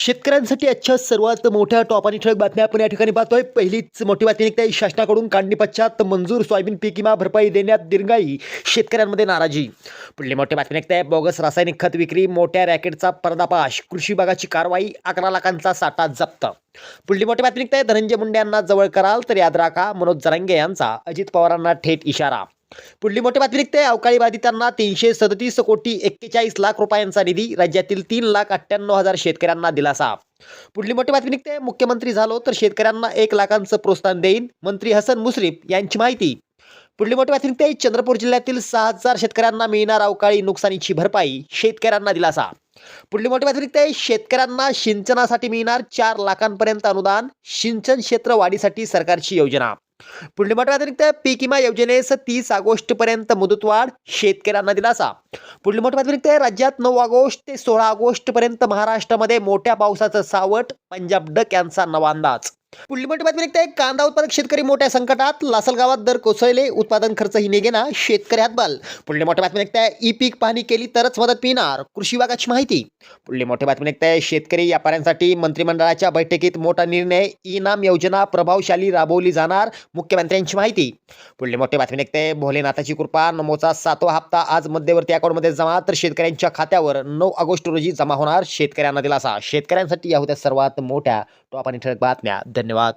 शेतकऱ्यांसाठी आजच्या सर्वात मोठ्या टॉप आणि ठळक बातम्या आपण या ठिकाणी पाहतोय पहिलीच मोठी बातमी निघते आहे. शासनाकडून काढणी पश्चात मंजूर सोयाबीन पीक विमा भरपाई देण्यात दिरंगाई शेतकऱ्यांमध्ये नाराजी पुढली मोठी बातमी निघते आहे. बोगस रासायनिक खत विक्री मोठ्या रॅकेटचा पर्दापाश कृषी विभागाची कारवाई अकरा लाखांचा साठा जप्त पुढली मोठी बातमी निघते आहे. धनंजय मुंडे यांना जवळ कराल तर याद राखा मनोज जरांगे यांचा अजित पवारांना थेट इशारा पुढली मोठी बातमी निघते. अवकाळी बाधितांना तीनशे सदतीस कोटी एक्केचाळीस लाख रुपयांचा निधी राज्यातील तीन लाख अठ्ठ्याण्णव हजार शेतकऱ्यांना दिलासा. पुढली मोठी बातमी निघते. मुख्यमंत्री झालो तर शेतकऱ्यांना एक लाखांचं प्रोत्साहन देईन मंत्री हसन मुश्रीफ यांची माहिती. पुढली मोठी बातमी निघते. चंद्रपूर जिल्ह्यातील सहा हजार शेतकऱ्यांना मिळणार अवकाळी नुकसानीची भरपाई शेतकऱ्यांना दिलासा. पुढली मोठी बातमी निघते. शेतकऱ्यांना सिंचनासाठी मिळणार चार लाखांपर्यंत अनुदान सिंचन क्षेत्र वाढीसाठी सरकारची योजना. पुढली मोठी पीक विमा योजनेस तीस ऑगस्ट पर्यंत मुदतवाढ शेतकऱ्यांना दिलासा. पुढली मोठी बातमी राज्यात नऊ ऑगस्ट ते सोळा ऑगस्ट पर्यंत महाराष्ट्रामध्ये मोठ्या पावसाचं सावट पंजाब डक यांचा नवा अंदाज. पुढली मोठी बातमी निघते. कांदा उत्पादक शेतकरी मोठ्या संकटात. लासलगावात दर कोसळले. उत्पादन खर्च ही निघेना. शेतकरी हातबाल. पुढली मोठी बातमी निघते. ई पीक पाहणी केली तरच मदत मिळणार. कृषी विभागाची माहिती. पुढली मोठी बातमी निघते. शेतकरी व्यापाऱ्यांसाठी मंत्रिमंडळाच्या बैठकीत मोठा निर्णय. इनाम योजना प्रभावशाली राबवली जाणार. मुख्यमंत्र्यांची माहिती. पुढली मोठी बातमी निघते. भोलेनाथाची कृपा. नमोचा सातवा हप्ता आज मध्यवर्ती अकाउंटमध्ये जमा. तर शेतकऱ्यांच्या खात्यावर नऊ ऑगस्ट रोजी जमा होणार शेतकऱ्यांना दिलासा. शेतकऱ्यांसाठी या होत्या सर्वात मोठ्या टॉप आणि ठळक बातम्या. धन्यवाद.